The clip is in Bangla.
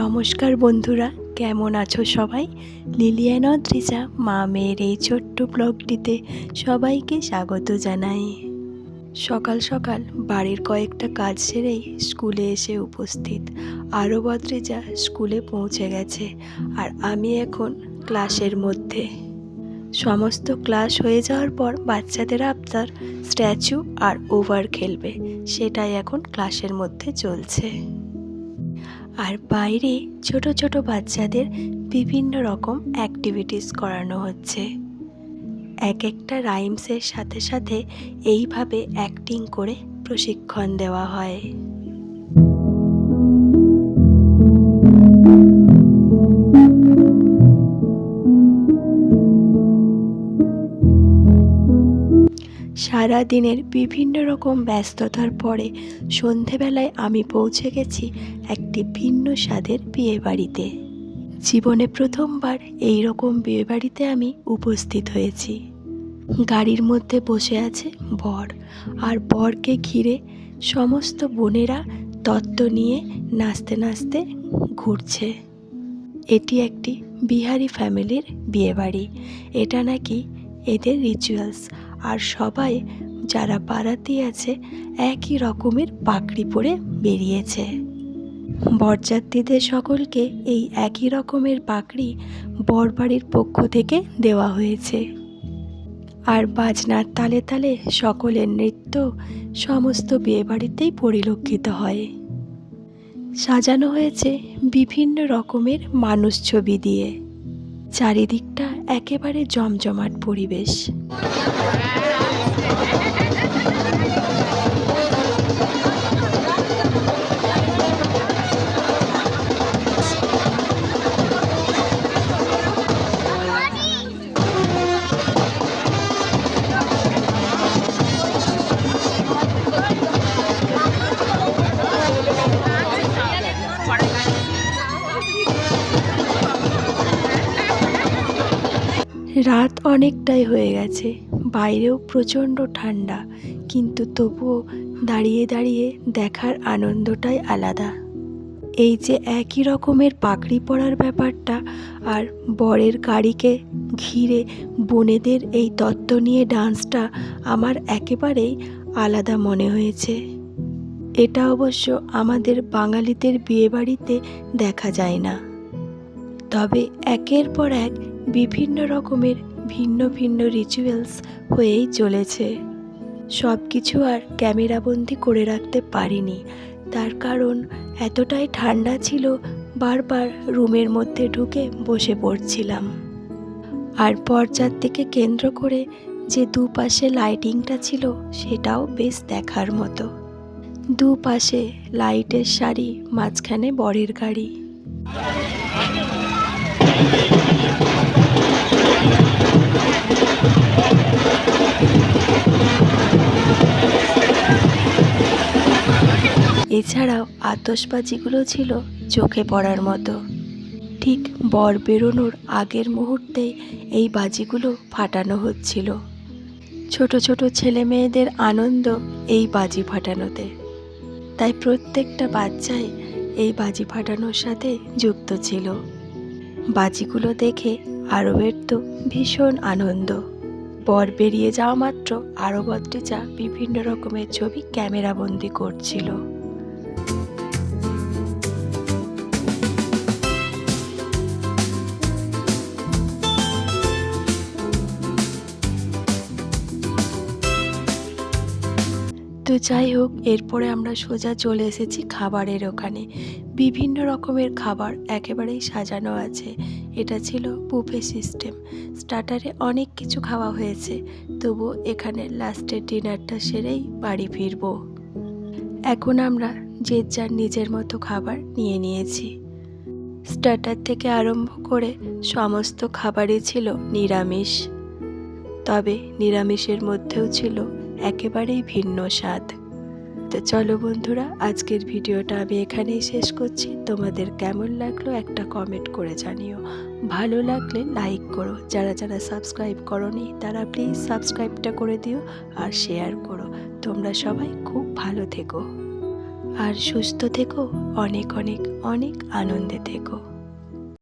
নমস্কার বন্ধুরা, কেমন আছো সবাই? লিলিয়ান অদ্রিজা মা মেয়ের এই ছোট্ট ব্লগটিতে সবাইকে স্বাগত জানাই। সকাল সকাল বাড়ির কয়েকটা কাজ সেরেই স্কুলে এসে উপস্থিত। আরও অদ্রিজা স্কুলে পৌঁছে গেছে আর আমি এখন ক্লাসের মধ্যে। সমস্ত ক্লাস হয়ে যাওয়ার পর বাচ্চাদের আবদার স্ট্যাচু আর ওভার খেলবে, সেটাই এখন ক্লাসের মধ্যে চলছে। আর বাইরে ছোট ছোট বাচ্চাদের বিভিন্ন রকম অ্যাক্টিভিটিস করানো হচ্ছে। এক একটা রাইমসের সাথে সাথে এইভাবে অ্যাক্টিং করে প্রশিক্ষণ দেওয়া হয়। সারা দিনের বিভিন্ন রকম ব্যস্ততার পরে সন্ধেবেলায় আমি পৌঁছে গেছি একটি ভিন্ন স্বাদের বিয়েবাড়িতে। জীবনে প্রথমবার এই রকম বিয়েবাড়িতে আমি উপস্থিত হয়েছি। গাড়ির মধ্যে বসে আছে বর আর বরকে ঘিরে সমস্ত বোনেরা তত্ত্ব নিয়ে নাচতে নাচতে ঘুরছে। এটি একটি বিহারি ফ্যামিলির বিয়েবাড়ি। এটা নাকি এদের রিচুয়ালস আর সবাই যারা বারাতি আছে একই রকমের পাগড়ি পরে বেরিয়েছে। বরযাত্রীদের সকলকে এই একই রকমের পাগড়ি বরবাড়ির পক্ষ থেকে দেওয়া হয়েছে। আর বাজনার তালে তালে সকলের নৃত্য সমস্ত বিয়েবাড়িতেই পরিলক্ষিত হয়। সাজানো হয়েছে বিভিন্ন রকমের মানুষ ছবি দিয়ে। চারিদিকটা একেবারে জমজমাট পরিবেশ। রাত অনেকটাই হয়ে গেছে। বাইরেও প্রচণ্ড ঠান্ডা কিন্তু তবুও দাঁড়িয়ে দাঁড়িয়ে দেখার আনন্দটাই আলাদা। এই যে একই রকমের পাগড়ি পরার ব্যাপারটা আর বরের গাড়িকে ঘিরে বোনেদের এই তত্ত্ব নিয়ে ডান্সটা আমার একেবারেই আলাদা মনে হয়েছে। এটা অবশ্য আমাদের বাঙালিদের বিয়েবাড়িতে দেখা যায় না। তবে একের পর এক বিভিন্ন রকমের ভিন্ন ভিন্ন রিচুয়ালস হয়েই চলেছে। সব কিছু আর ক্যামেরাবন্দি করে রাখতে পারিনি। তার কারণ এতটাই ঠান্ডা ছিল, বারবার রুমের মধ্যে ঢুকে বসে পড়ছিলাম। আর পর্যাপ্তিকে কেন্দ্র করে যে দুপাশে লাইটিংটা ছিল, সেটাও বেশ দেখার মতো। দুপাশে লাইটের সারি, মাঝখানে বরের গাড়ি। এছাড়াও আতসবাজিগুলো ছিল চোখে পড়ার মতো। ঠিক বর বেরোনোর আগের মুহূর্তে এই বাজিগুলো ফাটানো হচ্ছিল। ছোট ছোট ছেলে মেয়েদের আনন্দ এই বাজি ফাটানোতে। তাই প্রত্যেকটা বাচ্চাই এই বাজি ফাটানোর সাথে যুক্ত ছিল। বাজিগুলো দেখে আরবের তো ভীষণ আনন্দ। বর বেরিয়ে যাওয়া মাত্র আরবদ্রিজা বিভিন্ন রকমের ছবি ক্যামেরাবন্দি করছিল। তো যাই হোক, এরপরে আমরা সোজা চলে এসেছি খাবারের ওখানে। বিভিন্ন রকমের খাবার একেবারেই সাজানো আছে। এটা ছিল বুফে সিস্টেম। স্টার্টারে অনেক কিছু খাওয়া হয়েছে। তবু এখানে লাস্টের ডিনারটা সেরেই বাড়ি ফিরবো। এখন আমরা যে যার নিজের মতো খাবার নিয়ে নিয়েছি। স্টার্টার থেকে আরম্ভ করে সমস্ত খাবারই ছিল নিরামিষ। তবে নিরামিষের মধ্যেও ছিল একেবারেই ভিন্ন স্বাদ। তো চলো বন্ধুরা, আজকের ভিডিওটা আমি এখানেই শেষ করছি। তোমাদের কেমন লাগল একটা কমেন্ট করে জানিও। ভালো লাগলে লাইক করো। যারা যারা সাবস্ক্রাইব করনি, তারা প্লিজ সাবস্ক্রাইবটা করে দিও আর শেয়ার করো। তোমরা সবাই খুব ভালো থেকো। আর সুস্থ থেকো, অনেক অনেক অনেক আনন্দে থেকো।